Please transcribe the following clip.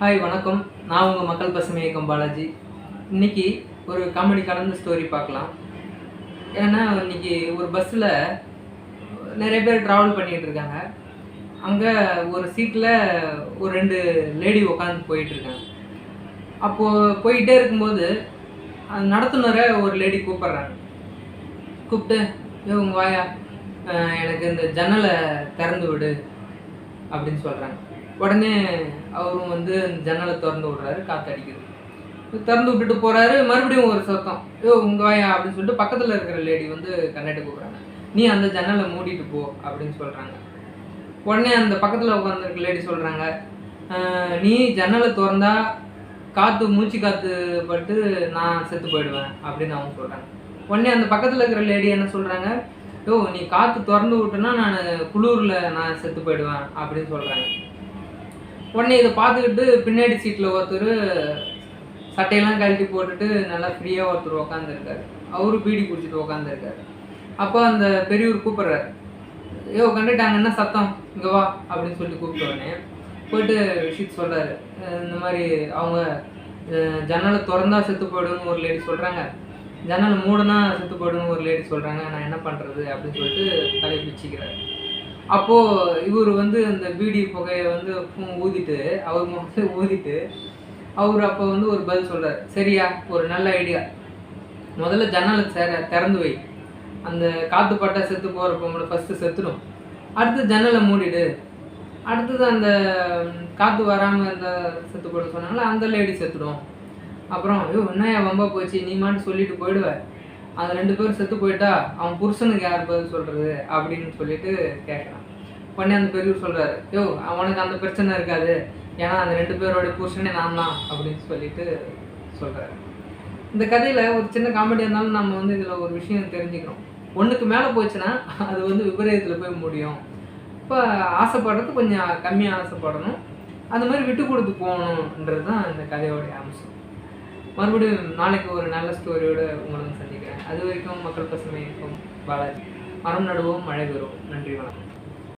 Hi வணக்கம். நான் உங்கள் மக்கள் பசுமை இயக்கம் பாலாஜி. இன்றைக்கி ஒரு காமெடி கலந்த ஸ்டோரி பார்க்கலாம். ஏன்னா இன்னைக்கு ஒரு பஸ்ஸில் நிறைய பேர் ட்ராவல் பண்ணிகிட்டு இருக்காங்க. அங்கே ஒரு சீட்டில் ஒரு ரெண்டு லேடி உட்காந்து போயிட்டுருக்காங்க அப்போது போயிட்டே இருக்கும்போது நடத்துனரை ஒரு லேடி கூப்பிட்றாங்க. கூப்பிட்டு இவங்க வாயா? எனக்கு இந்த ஜன்னலை திறந்து விடு. அப்படின்னு சொல்கிறாங்க உடனே அவரும் வந்து அந்த ஜன்னலை திறந்து விடுறாரு காற்று அடிக்குது. திறந்து விட்டுட்டு போகிறாரு மறுபடியும் ஒரு சத்தம் ஐயோ உங்க வாயா? அப்படின்னு சொல்லிட்டு பக்கத்தில் இருக்கிற லேடி வந்து கண்ணாடி கூப்பிட்றாங்க நீ அந்த ஜன்னலை மூடிட்டு போ அப்படின்னு சொல்கிறாங்க உடனே அந்த பக்கத்தில் உட்காந்துருக்க லேடி சொல்கிறாங்க நீ ஜன்னலை திறந்தா காற்று மூச்சு காத்து பட்டு நான் செத்து போயிடுவேன் அப்படின்னு அவங்க சொல்கிறாங்க உடனே அந்த பக்கத்தில் இருக்கிற லேடி என்ன சொல்கிறாங்க யோ நீ காற்று திறந்து விட்டுனா நான் குளூரில் நான் செத்து போயிடுவேன் அப்படின்னு சொல்கிறாங்க உடனே இதை பார்த்துக்கிட்டு பின்னாடி சீட்டில் ஒருத்தர் சட்டையெல்லாம் கழட்டி போட்டுட்டு நல்லா ஃப்ரீயாக ஒருத்தர் உட்காந்துருக்காரு அவரும் பீடி குடிச்சிட்டு உட்காந்துருக்காரு அப்போ அந்த பெரியவர் கூப்பிட்றாரு. ஏ கண்டுட்டாங்க என்ன சத்தம்? இங்கே வா அப்படின்னு சொல்லிட்டு கூப்பிட்ட உடனே போயிட்டு விஷித் சொல்கிறாரு இந்த மாதிரி அவங்க ஜன்னலை திறந்தா செத்து போயிடுன்னு ஒரு லேடி சொல்கிறாங்க ஜன்னலை மூடனா செத்து போயிடுன்னு ஒரு லேடி சொல்கிறாங்க நான் என்ன பண்ணுறது அப்படின்னு சொல்லிட்டு தலையை பிச்சுக்கிறாரு அப்போது இவர் வந்து அந்த பீடி புகையை வந்து ஊதிட்டு அவர் முகத்தை ஊதிட்டு அவர் அப்போ வந்து ஒரு பதில் சொல்கிறார் சரியா ஒரு நல்ல ஐடியா முதல்ல ஜன்னலை சேர திறந்து வை. அந்த காற்று பட்டா செத்து போகிற பொம்பளை ஃபஸ்ட்டு செத்துடும். அடுத்து ஜன்னலை மூடிடு. அடுத்தது அந்த காற்று வராமல் அந்த செத்து போட சொன்னாங்களே அந்த லேடி செத்துடும். அப்புறம் ஐயோ என் வம்பா போச்சு நீ மாட்டு சொல்லிட்டு போயிடுவேன் அந்த ரெண்டு பேரும் செத்து போயிட்டா அவன் புருஷனுக்கு யார் பதில் சொல்கிறது அப்படின்னு சொல்லிட்டு கேட்குறான் உடனே அந்த பெரியவர் சொல்கிறார் யோ அவனுக்கு அந்த பிரச்சனை இருக்காது. ஏன்னா அந்த ரெண்டு பேரோட புருஷனே நான் தான் அப்படின்னு சொல்லிட்டு சொல்கிறாரு இந்த கதையில் ஒரு சின்ன காமெடி இருந்தாலும் நம்ம வந்து இதில் ஒரு விஷயம் தெரிஞ்சுக்கிறோம் ஒன்றுக்கு மேலே போச்சுன்னா அது வந்து விபரீதத்தில் போய் முடியும். இப்போ ஆசைப்படுறது கொஞ்சம் கம்மியாக ஆசைப்படணும். அந்த மாதிரி விட்டு கொடுத்து போகணுன்றது தான் இந்த கதையோடைய அம்சம். மறுபடியும் நாளைக்கு ஒரு நல்ல ஸ்டோரியோட உங்களை வந்து சந்திக்கிறேன். அது வரைக்கும் மக்கள் பசுமை இருக்கும் வளர் மரம் நடுவோம் மழை பெறுவோம். நன்றி வணக்கம்.